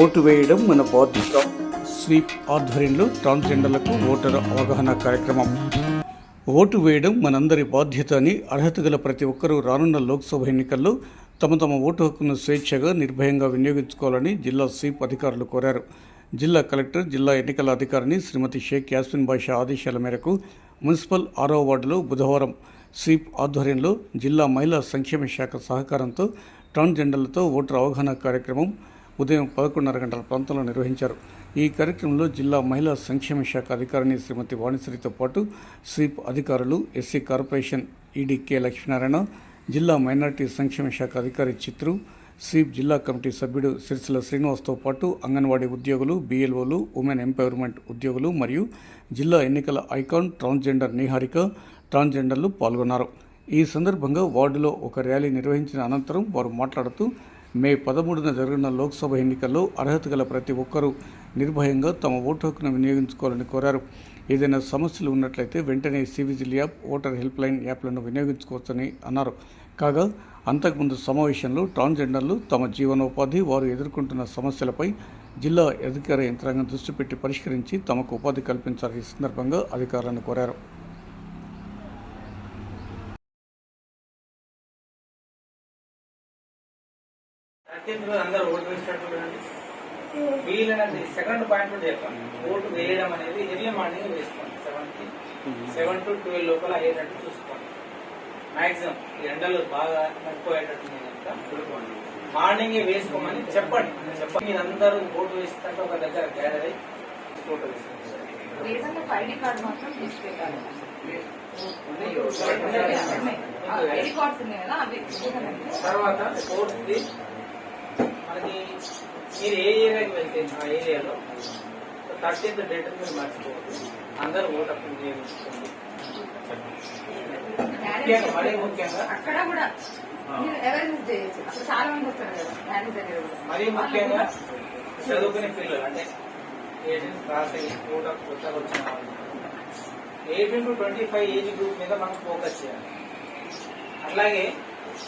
Vote వేయడం మన బాధ్యత. స్వీప్ ఆధ్వర్యంలో ట్రాన్స్జెండర్లకు ఓటర్ అవగాహన కార్యక్రమం. ఓటు వేయడం మనందరి బాధ్యత అని అర్హత గల ప్రతి ఒక్కరూ రానున్న లోక్సభ ఎన్నికల్లో తమ తమ ఓటు హక్కును స్వేచ్ఛగా నిర్భయంగా వినియోగించుకోవాలని జిల్లా స్వీప్ అధికారులు కోరారు. జిల్లా కలెక్టర్ జిల్లా ఎన్నికల అధికారిని శ్రీమతి షేక్ యాస్మిన్ బాషా ఆదేశాల మేరకు మున్సిపల్ ఆరో వార్డులో బుధవారం స్వీప్ ఆధ్వర్యంలో జిల్లా మహిళా సంక్షేమ శాఖ సహకారంతో ట్రాన్స్జెండర్లతో ఓటర్ అవగాహన కార్యక్రమం ఉదయం పదకొండున్నర గంటల ప్రాంతంలో నిర్వహించారు. ఈ కార్యక్రమంలో జిల్లా మహిళా సంక్షేమ శాఖ అధికారిని శ్రీమతి వాణిశ్రీతో పాటు స్వీప్ అధికారులు SC corporation ED K Lakshminarayana జిల్లా మైనార్టీ సంక్షేమ శాఖ అధికారి చిత్రు స్వీప్ జిల్లా కమిటీ సభ్యుడు సిరిసిల శ్రీనివాస్తో పాటు అంగన్వాడీ ఉద్యోగులు బీఎల్ఓలు ఉమెన్ ఎంపవర్మెంట్ ఉద్యోగులు మరియు జిల్లా ఎన్నికల ఐకాన్ ట్రాన్స్జెండర్ నిహారిక ట్రాన్స్జెండర్లు పాల్గొన్నారు. ఈ సందర్భంగా వార్డులో ఒక ర్యాలీ నిర్వహించిన అనంతరం వారు మాట్లాడుతూ మే పదమూడున జరగనున్న లోక్సభ ఎన్నికల్లో అర్హత గల ప్రతి ఒక్కరూ నిర్భయంగా తమ ఓటు హక్కును వినియోగించుకోవాలని కోరారు. ఏదైనా సమస్యలు ఉన్నట్లయితే వెంటనే cVIGIL app voter help line యాప్లను వినియోగించుకోవచ్చని అన్నారు. కాగా అంతకుముందు సమావేశంలో ట్రాన్స్జెండర్లు తమ జీవనోపాధి వారు ఎదుర్కొంటున్న సమస్యలపై జిల్లా అధికార యంత్రాంగం దృష్టి పెట్టి పరిష్కరించి తమకు ఉపాధి కల్పించాలని ఈ సందర్భంగా అధికారులను కోరారు. అందరూ ఓటు వేసినట్టు చూడండి వీలైనది సెకండ్ పాయింట్ కూడా చెప్పండి ఓటు వేయడం అనేది ఎర్లీ మార్నింగ్ వేసుకోండి. సెవెన్కి సెవెన్ టు ట్వెల్వ్ లోపల అయ్యేటట్టు చూసుకోండి. మాక్సిమం ఈ ఎండలు బాగా తక్కువయ్యేటట్టు కనుక మార్నింగ్ వేసుకోమని చెప్పండి. చెప్పండి. మీరు అందరూ ఓటు వేస్తుంటే ఒక దగ్గర గ్యాదర్ అయ్యి ఫోటో వేసుకోండి లేదంటే మీరు ఏ ఏరియాకి వెళ్తే ఆ ఏరియాలో థర్టీన్త్ డేట్ మీరు మర్చిపోవద్దు అందరూ ఓటు అప్పుడు ముఖ్యంగా మరీ ముఖ్యంగా అక్కడ కూడా మీరు ముఖ్యంగా చదువుకునే పిల్లలు అంటే ఎయిటీన్ క్లాస్ కొత్తగా వచ్చిన వాళ్ళు. Eighteen to twenty five age group మీద మనం ఫోకస్ చేయాలి. అట్లాగే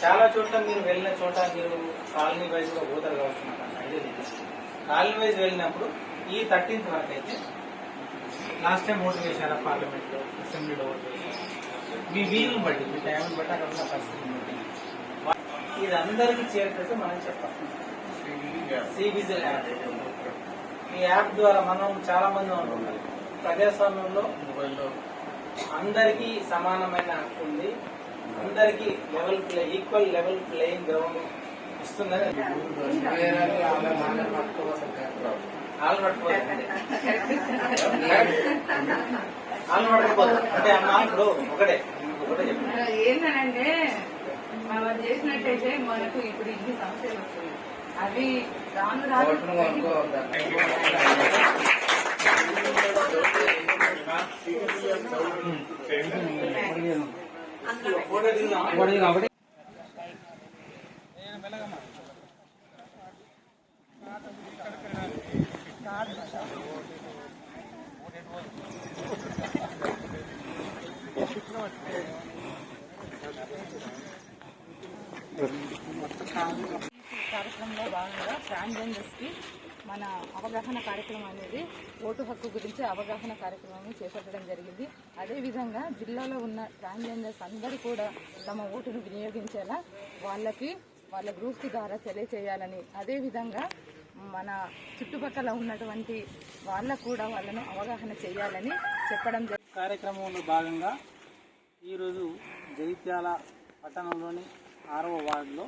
చాలా చోట్ల మీరు వెళ్ళిన చోట మీరు కాలనీ వైజ్గా పోతారు కావచ్చు నాకు ఐడియా కాలనీ వైజ్ వెళ్ళినప్పుడు ఈ థర్టీన్త్ వరకు అయితే లాస్ట్ టైం ఓటు వేశారా పార్లమెంట్లో? అసెంబ్లీలో ఓటు మీ వీలుని బట్టి మీ టైం బట్టి అక్కడ ఉన్న పరిస్థితిని బట్టి. ఇది అందరికీ చేరేటట్టు మనం చెప్పాలి. సిబిజిల్ యాప్ ఈ యాప్ ద్వారా మనం చాలా మంది ఉంటున్నాం ప్రజాస్వామ్యంలో అందరికీ సమానమైన హక్కు ఉంది. అందరికీ level play equal level playing ground ఇస్తుందని ఆలు పట్టుకోవాలి ఆలు పట్టుకోవాలి అంటే అమ్మా ఇప్పుడు ఒకటే ఏంటంటే మనం చేసినట్టయితే మనకు ఇప్పుడు ఇన్ని సమస్యలు వస్తున్నాయి అవి రాను రాను కార్యక్రమంలో భాగంగా ట్రాన్స్జెండర్స్కి మన అవగాహన కార్యక్రమం అనేది ఓటు హక్కు గురించి అవగాహన కార్యక్రమం చేపట్టడం జరిగింది. అదేవిధంగా జిల్లాలో ఉన్న ట్రాన్స్జెండర్స్ అందరూ కూడా తమ ఓటును వినియోగించేలా వాళ్ళకి వాళ్ళ గ్రూప్స్ ద్వారా తెలియచేయాలని అదేవిధంగా మన చుట్టుపక్కల ఉన్నటువంటి వాళ్ళకు కూడా వాళ్ళను అవగాహన చేయాలని చెప్పడం జరిగింది కార్యక్రమంలో భాగంగా ఈరోజు జగిత్యాల పట్టణంలోని ఆరవ వార్డులో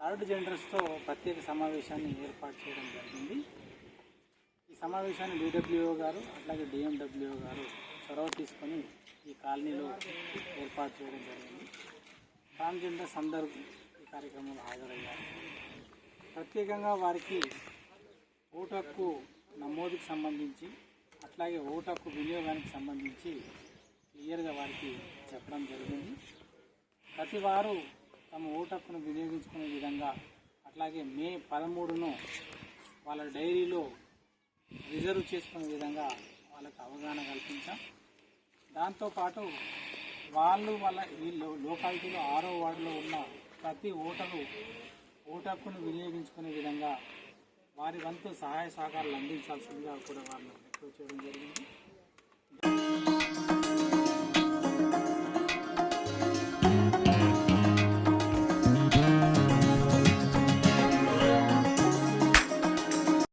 థర్డ్ జనరల్స్తో ప్రత్యేక సమావేశాన్ని ఏర్పాటు చేయడం జరిగింది. ఈ సమావేశాన్ని డిడబ్ల్యూఓ గారు అట్లాగే డిఎండబ్ల్యూఓ గారు చొరవ తీసుకొని ఈ కాలనీలో ఏర్పాటు చేయడం జరిగింది. ట్రాన్స్జెండర్ సందర్భ ఈ కార్యక్రమంలో హాజరయ్యారు. ప్రత్యేకంగా వారికి ఓటు హక్కు నమోదుకు సంబంధించి అట్లాగే ఓటు హక్కు వినియోగానికి సంబంధించి క్లియర్గా వారికి చెప్పడం జరిగింది. ప్రతి వారు తమ ఓటు హక్కును వినియోగించుకునే విధంగా అట్లాగే మే పదమూడును వాళ్ళ డైరీలో రిజర్వ్ చేసుకునే విధంగా వాళ్ళకి అవగాహన కల్పించాం. దాంతోపాటు వాళ్ళు వాళ్ళ ఈ లోకాలిటీలో ఆరో వార్డులో ఉన్న ప్రతి ఓటరు ఓటక్కును వినియోగించుకునే విధంగా వారి వంతు సహాయ సహకారాలు అందించాల్సిందిగా కూడా వాళ్ళు రిక్వెస్ట్ చేయడం జరిగింది.